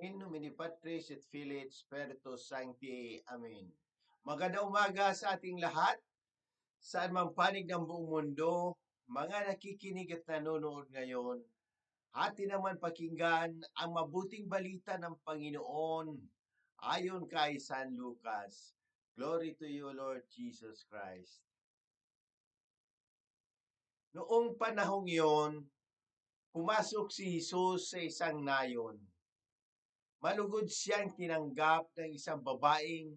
In nomine Patris et Filii et Spiritus Sancti. Amen. Magandang umaga sa ating lahat. Saan man panig ng buong mundo, mga nakikinig at nanonood ngayon, atin naman pakinggan ang mabuting balita ng Panginoon ayon kay San Lucas. Glory to you, Lord Jesus Christ. Noong panahong iyon, pumasok si Jesus sa isang nayon malugod siyang tinanggap ng isang babaeng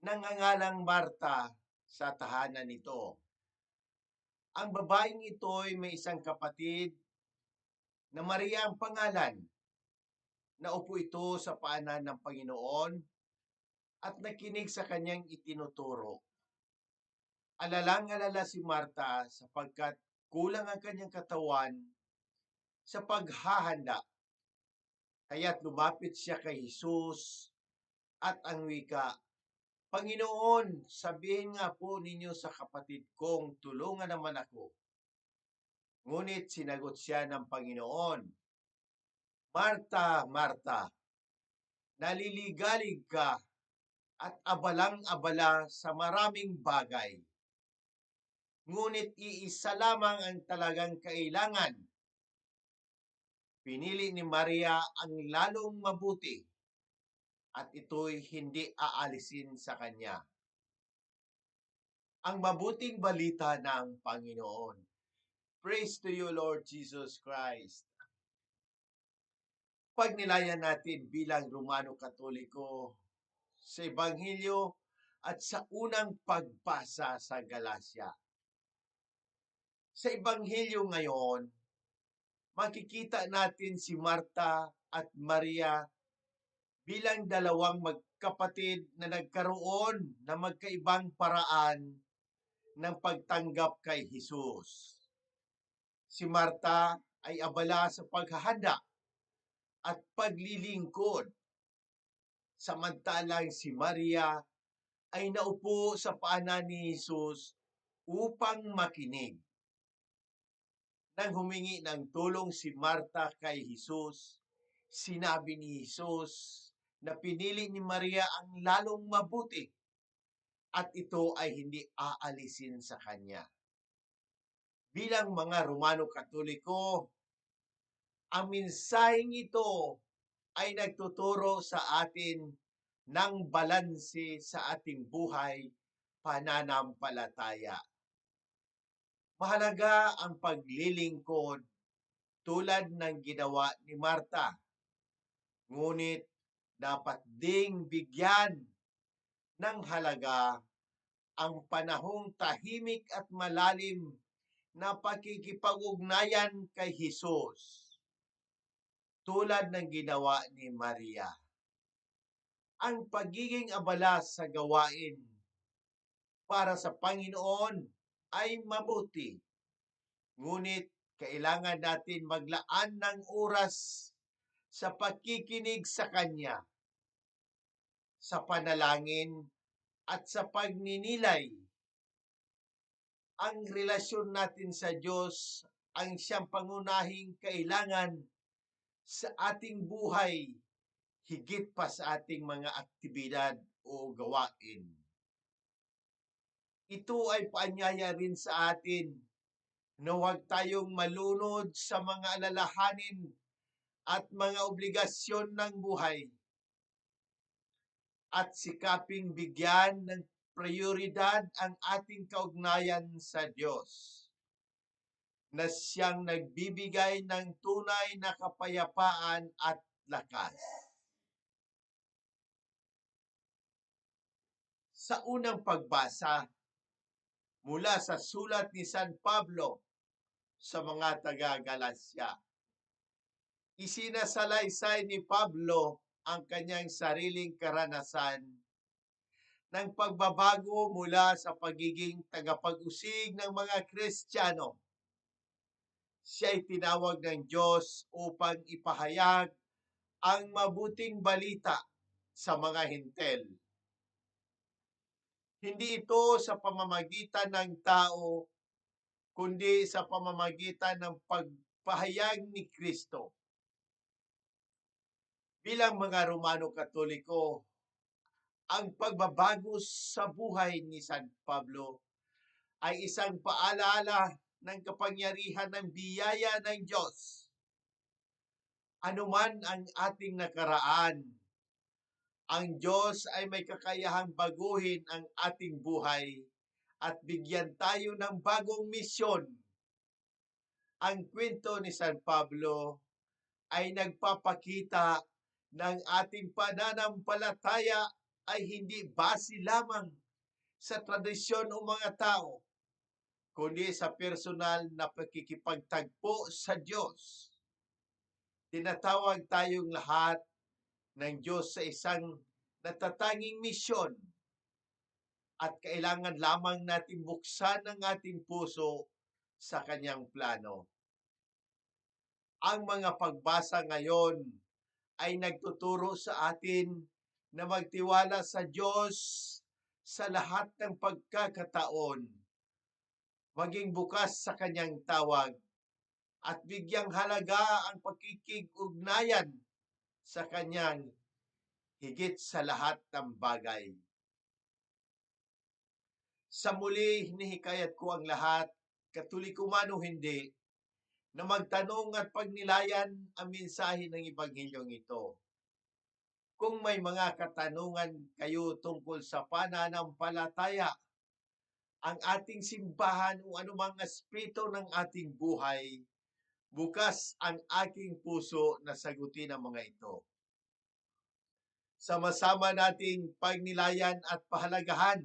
nangangalang Marta sa tahanan nito. Ang babaeng ito ay may isang kapatid na Maria ang pangalan. Naupo ito sa paanan ng Panginoon at nakinig sa kanyang itinuturo. Alalang-alala si Marta sapagkat kulang ang kanyang katawan sa paghahanda Kaya't lumapit siya kay Jesus at ang wika, Panginoon, sabihin nga po ninyo sa kapatid kong tulungan naman ako. Ngunit sinagot siya ng Panginoon, Marta, Marta, naliligalig ka at abalang-abala sa maraming bagay. Ngunit iisa lamang ang talagang kailangan Pinili ni Maria ang lalong mabuti at ito'y hindi aalisin sa kanya. Ang mabuting balita ng Panginoon. Praise to you, Lord Jesus Christ. Pag nilayan natin bilang Romano Katoliko sa Ebanghelyo at sa unang pagbasa sa Galacia. Sa Ebanghelyo ngayon, makikita natin si Marta at Maria bilang dalawang magkapatid na nagkaroon na magkaibang paraan ng pagtanggap kay Jesus. Si Marta ay abala sa paghahanda at paglilingkod. Samantalang si Maria ay naupo sa paanan ni Jesus upang makinig nang humingi ng tulong si Marta kay Jesus, sinabi ni Jesus na pinili ni Maria ang lalong mabuti at ito ay hindi aalisin sa kanya. Bilang mga Romano Katoliko, ang mensaheng ito ay nagtuturo sa atin ng balanse sa ating buhay pananampalataya. Mahalaga ang paglilingkod tulad ng ginawa ni Marta. Ngunit dapat ding bigyan ng halaga ang panahong tahimik at malalim na pakikipag-ugnayan kay Jesus tulad ng ginawa ni Maria. Ang pagiging abala sa gawain para sa Panginoon ay mabuti. Ngunit kailangan natin maglaan ng oras sa pagkikinig sa Kanya, sa panalangin at sa pagninilay. Ang relasyon natin sa Diyos ang siyang pangunahing kailangan sa ating buhay higit pa sa ating mga aktibidad o gawain ito ay paanyaya rin sa atin na huwag tayong malunod sa mga alalahanin at mga obligasyon ng buhay at sikaping bigyan ng prioridad ang ating kaugnayan sa Diyos na siyang nagbibigay ng tunay na kapayapaan at lakas. Sa unang pagbasa, mula sa sulat ni San Pablo sa mga taga-Galasya. Isinasalaysay ni Pablo ang kanyang sariling karanasan ng pagbabago mula sa pagiging tagapag-usig ng mga Kristiyano. Siya ay tinawag ng Diyos upang ipahayag ang mabuting balita sa mga hintel hindi ito sa pamamagitan ng tao, kundi sa pamamagitan ng pagpahayag ni Kristo. bilang mga Romano Katoliko, ang pagbabago sa buhay ni San Pablo ay isang paalala ng kapangyarihan ng biyaya ng Diyos. Anuman ang ating nakaraan, ang Diyos ay may kakayahang baguhin ang ating buhay at bigyan tayo ng bagong misyon. Ang kwento ni San Pablo ay nagpapakita ng ating pananampalataya ay hindi base lamang sa tradisyon o mga tao, kundi sa personal na pakikipagtagpo sa Diyos. Tinatawag tayong lahat ng Diyos sa isang natatanging misyon at kailangan lamang natin buksan ang ating puso sa kanyang plano. Ang mga pagbasa ngayon ay nagtuturo sa atin na magtiwala sa Diyos sa lahat ng pagkakataon, maging bukas sa kanyang tawag, at bigyang halaga ang pakikig-ugnayan sa kanyang higit sa lahat ng bagay. Sa muli, hinihikayat ko ang lahat, katoliko man o hindi, na magtanong at pagnilayan ang mensahe ng Ebanghilyong ito. Kung may mga katanungan kayo tungkol sa pananampalataya, ang ating simbahan o anumang aspeto ng ating buhay, bukas ang aking puso na sagutin ang mga ito. Sama-sama nating pagnilayan at pahalagahan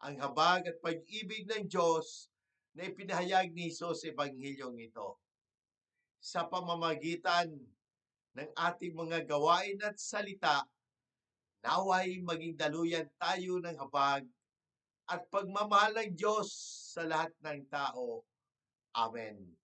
ang habag at pag-ibig ng Diyos na ipinahayag ni Jesus sa Ebanghilyong ito. Sa pamamagitan ng ating mga gawain at salita, naway maging daluyan tayo ng habag at pagmamahal ng Diyos sa lahat ng tao. Amen.